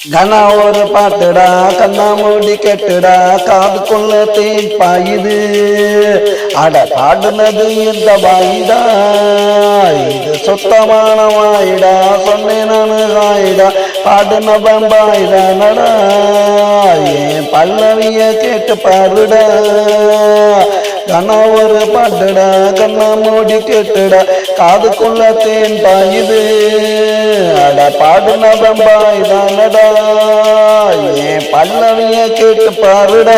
கனா ஒரு பாட்டுடா கண்ணா மூடி கெட்டுடா காதுக்குள்ள தேன் பாயுது அட பாடுனது இந்த வாயிடா இது சுத்தமான வாயிடா சொன்னேன் நானு வாயிடா பாடுன பம்பாயிடா நடா என் பல்லவிய கேட்டு பாருடா. கண்ணா ஒரு பாட்டுடா கண்ணா மூடி கெட்டுடா காதுக்குள்ள தேன் பாயுது அட பாடுன பம்பாயிடா நடா பல்லவிய கேட்டு பாருடா.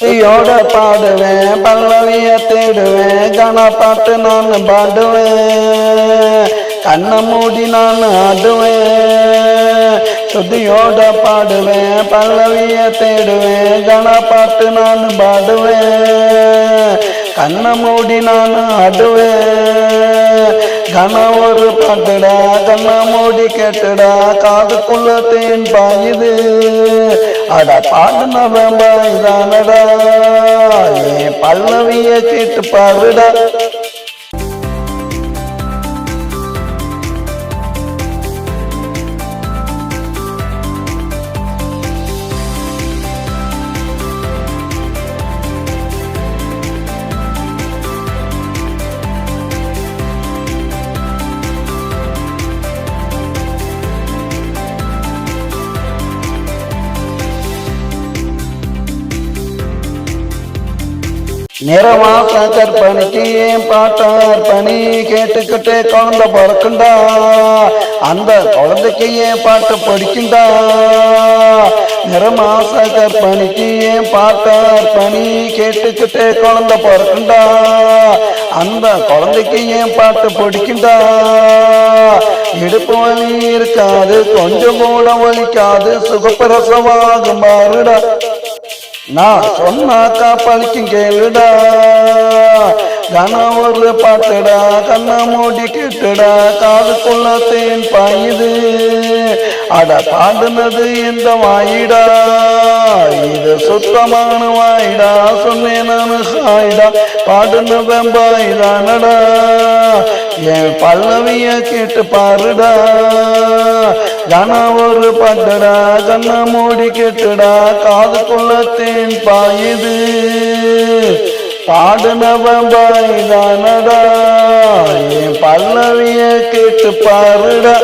யோட பாடுவேன் பல்லவிய தேடுவேன் கன பாட்டு நான் பாடுவேன் கண்ணை மூடி நான் ஆடுவேன். சுதியோட பாடுவேன் பல்லவிய தேடுவேன் கன பாட்டு நான் பாடுவேன் கண்ணை மூடி நான் ஆடுவேன். கன ஒரு பாட்டுடா கண்ணா மூடி கேட்டுடா காதுக்குள்ள தேன் பாயுது. அட பாடுனவன் பாய்தானடா என் பல்லவிய கேட்டு பாருடா. நிறமாச கற்பனைக்கு ஏன் பாட்டார் பணி கேட்டுக்கிட்டே குழந்தை பிறக்குண்டா? அந்த குழந்தைக்கு ஏன் பாட்டு படிக்குண்டா? நிறமாச கற்பனைக்கு ஏன் பாட்டார் பணி கேட்டுக்கிட்டே குழந்தை பிறக்குண்டா? அந்த குழந்தைக்கு ஏன் பாட்டு படிக்குண்டா? இடுப்பு வலி இருக்காது கொஞ்சம் கூட வலிக்காது சுகப்பிரசவாகும் பாருடா நான் சொன்னா பழிக்கும் கேளுடா கன ஒரு பாட்டுடா கண்ணை மூடி கேட்டுடா காதுக்குள்ள தேன் பாயுது. அட பாடுனது இந்த வாயிடா. இது சுத்தமான வாயிடா சொன்னேன் நானு ஹாயிடா பாடுன வெம்பாயிடானடா என் பல்லவிய கேட்டு பாருடா கனா ஒரு பட்டடா கண்ணா மூடி கெட்டுடா காதுக்குள்ள தேன் பாயுது பாடுனவன் பாய்தானடா என் பல்லவிய கேட்டு பாருடா